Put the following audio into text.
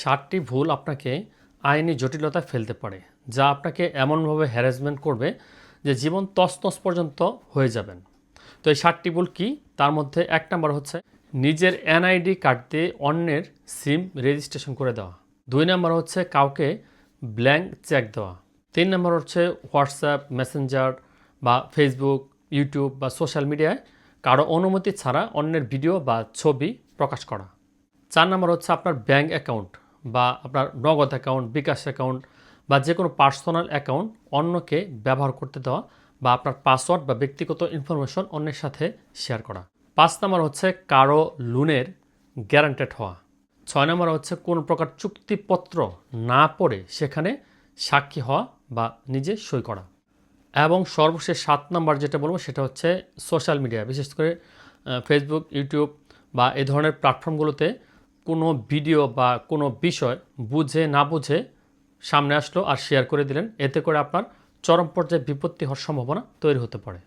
ষাটটি ভুল আপনাকে আইনি জটিলতায় ফেলতে পারে, যা আপনাকে এমনভাবে হ্যারাসমেন্ট করবে যে জীবন তছনছ পর্যন্ত হয়ে যাবেন। তো এই ষাটটি ভুল কি? তার মধ্যে এক নম্বর হচ্ছে নিজের এনআইডি কার্ড দিয়ে অন্যের সিম রেজিস্ট্রেশন করে দেওয়া। দুই নম্বর হচ্ছে কাউকে ব্ল্যাঙ্ক চেক দেওয়া। তিন নম্বর হচ্ছে হোয়াটসঅ্যাপ মেসেঞ্জার বা ফেসবুক ইউটিউব বা সোশ্যাল মিডিয়ায় কারও অনুমতি ছাড়া অন্যের ভিডিও বা ছবি প্রকাশ করা। চার নম্বর হচ্ছে আপনার ব্যাঙ্ক অ্যাকাউন্ট বা আপনার নগদ অ্যাকাউন্ট বিকাশ অ্যাকাউন্ট বা যে কোনো পার্সোনাল অ্যাকাউন্ট অন্যকে ব্যবহার করতে দেওয়া বা আপনার পাসওয়ার্ড বা ব্যক্তিগত ইনফরমেশন অন্যের সাথে শেয়ার করা। পাঁচ নম্বর হচ্ছে কারও লোনের গ্যারান্টেড হওয়া। ছয় নম্বর হচ্ছে কোন প্রকার চুক্তিপত্র না পড়ে সেখানে সাক্ষী হওয়া বা নিজে সই করা। এবং সর্বশেষ সাত নম্বর যেটা বলব সেটা হচ্ছে সোশ্যাল মিডিয়া বিশেষ করে ফেসবুক ইউটিউব বা এই ধরনের প্ল্যাটফর্মগুলোতে কোনো ভিডিও বা কোনো বিষয় বুঝে না বুঝে সামনে আসলো আর শেয়ার করে দিলেন, এতে করে আপনার চরম পর্যায়ে বিপত্তি হওয়ার সম্ভাবনা তৈরি হতে পারে।